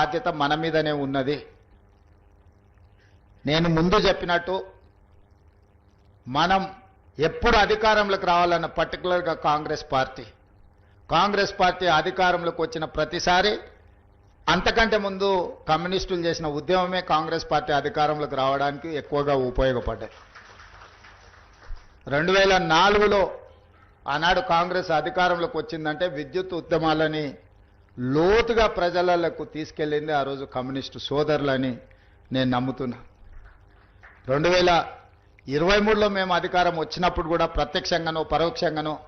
బాధ్యత మన మీదనే ఉన్నది. నేను ముందు చెప్పినట్టు మనం ఎప్పుడు అధికారంలోకి రావాలన్న పర్టికులర్గా కాంగ్రెస్ పార్టీ. కాంగ్రెస్ పార్టీ అధికారంలోకి వచ్చిన ప్రతిసారి అంతకంటే ముందు కమ్యూనిస్టులు చేసిన ఉద్యమమే కాంగ్రెస్ పార్టీ అధికారంలోకి రావడానికి ఎక్కువగా ఉపయోగపడ్డాయి. రెండు వేల నాలుగులో ఆనాడు కాంగ్రెస్ అధికారంలోకి వచ్చిందంటే విద్యుత్ ఉద్యమాలని లోతుగా ప్రజలకు తీసుకెళ్ళింది ఆ రోజు కమ్యూనిస్టు సోదరులని నేను నమ్ముతున్నా. రెండు వేల ఇరవై మూడులో మేము అధికారం వచ్చినప్పుడు కూడా ప్రత్యక్షంగానో పరోక్షంగానో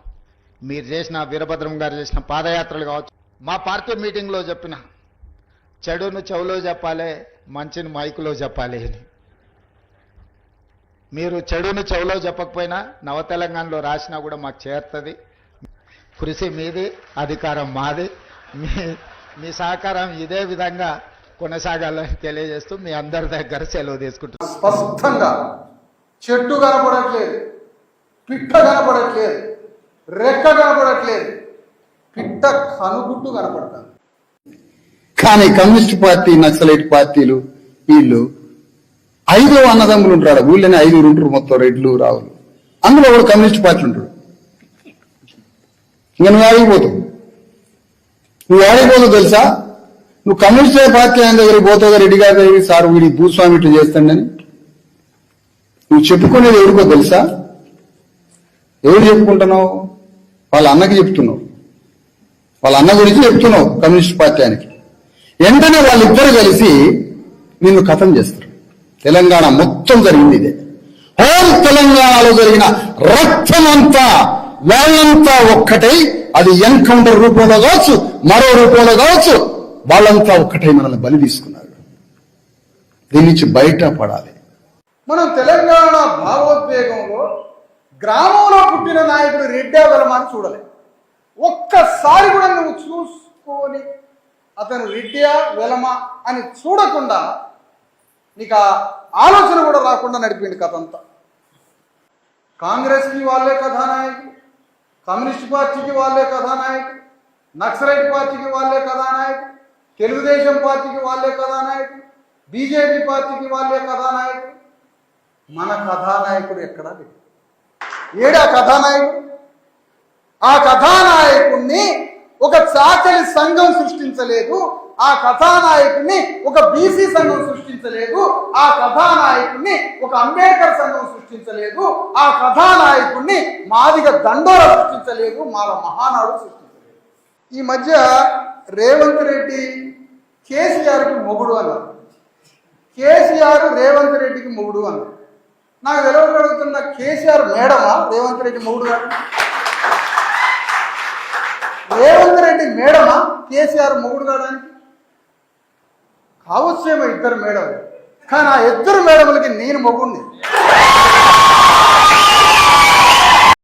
మీరు చేసిన వీరభద్రం గారు చేసిన పాదయాత్రలు కావచ్చు. మా పార్టీ మీటింగ్లో చెప్పిన చెడును చెవులో చెప్పాలి మంచిని మైకులో చెప్పాలి అని. మీరు చెడును చెవులో చెప్పకపోయినా నవ తెలంగాణలో రాసినా కూడా మాకు చేరుతుంది. కృషి మీది అధికారం మాది. మీ మీ సహకారం ఇదే విధంగా కొనసాగాలని తెలియజేస్తూ మీ అందరి దగ్గర సెలవు తీసుకుంటున్నాను స్పష్టంగా చెట్టు కనపడట్లేదు పిట్ట కనపడట్లేదు రెక్క కనపడట్లేదు పిట్ట కనుగుట్టు కనపడతాను కానీ కమ్యూనిస్ట్ పార్టీ నక్సలైట్ పార్టీలు వీళ్ళు ఐదో అన్నదమ్ములు ఉంటారు ఊళ్ళోనే ఐదుగురు ఉంటారు మొత్తం రెడ్లు రావులు. అందులో కూడా కమ్యూనిస్ట్ పార్టీ ఉంటాడు. ఇంకా నువ్వు ఆగిపోతావు. నువ్వు ఆగిపోతావు తెలుసా? నువ్వు కమ్యూనిస్ట్ పార్టీ ఆయన దగ్గరికి పోతావు రెడ్డి గారి దగ్గరికి? సార్ వీడి భూస్వామి ఇట్లా చేస్తాడని. నువ్వు చెప్పుకునేది ఎవరికో తెలుసా? ఎవరు చెప్పుకుంటున్నావు? వాళ్ళ అన్నకి చెప్తున్నావు. వాళ్ళ అన్న గురించి చెప్తున్నావు కమ్యూనిస్ట్ పార్టీ ఆయనకి. వెంటనే వాళ్ళిద్దరు కలిసి నిన్ను కథం చేస్తారు. తెలంగాణ మొత్తం జరిగింది ఇదే. హోల్ తెలంగాణలో జరిగిన రక్తమంతా వాళ్ళంతా ఒక్కటై అది ఎన్కౌంటర్ రూపంలో కావచ్చు మరో రూపంలో కావచ్చు వాళ్ళంతా ఒక్కటై మనల్ని బలి తీసుకున్నారు. దీని నుంచి బయట పడాలి మనం తెలంగాణ భావోద్వేగంలో గ్రామంలో పుట్టిన నాయకుడు రెడ్డి వెలమాని చూడలే. ఒక్కసారి కూడా నువ్వు చూసుకొని అతను రెడ్డియా వెలమా అని చూడకుండా నీకు ఆ ఆలోచన కూడా రాకుండా నడిపింది కథ అంతా. కాంగ్రెస్కి వాళ్ళే కథానాయకులు. కమ్యూనిస్ట్ పార్టీకి వాళ్ళే కథానాయకుడు నక్సలైట్ పార్టీకి వాళ్ళే కథానాయకుడు తెలుగుదేశం పార్టీకి వాళ్ళే కథానాయకుడు బీజేపీ పార్టీకి వాళ్ళే కథానాయకుడు. మన కథానాయకుడు ఎక్కడా లేదు ఏడా కథానాయకుడు? ఆ కథానాయకుణ్ణి ఒక చాకలి సంఘం సృష్టించలేదు ఆ కథానాయకుడిని ఒక బీసీ సంఘం సృష్టించలేదు ఆ కథానాయకుడిని ఒక అంబేద్కర్ సంఘం సృష్టించలేదు ఆ నాయకుడిని మాదిగ దండోర సృష్టించలేదు మాల మహానాడు సృష్టించలేదు. ఈ మధ్య రేవంత్ రెడ్డి కేసీఆర్కి మొగుడు అన్నారు. కేసీఆర్ రేవంత్ రెడ్డికి మొగుడు అన్నారు. నాకు తెలియదు అడుగుతున్న కేసీఆర్ మేడమా? రేవంత్ రెడ్డి మొగుడు రేవంత్ రెడ్డి మేడమా? కేసీఆర్ మొగుడు కావడానికి? కావచ్చేమో ఇద్దరు మేడం కానీ ఆ ఇద్దరు మేడములకి నేను మొగుడిని.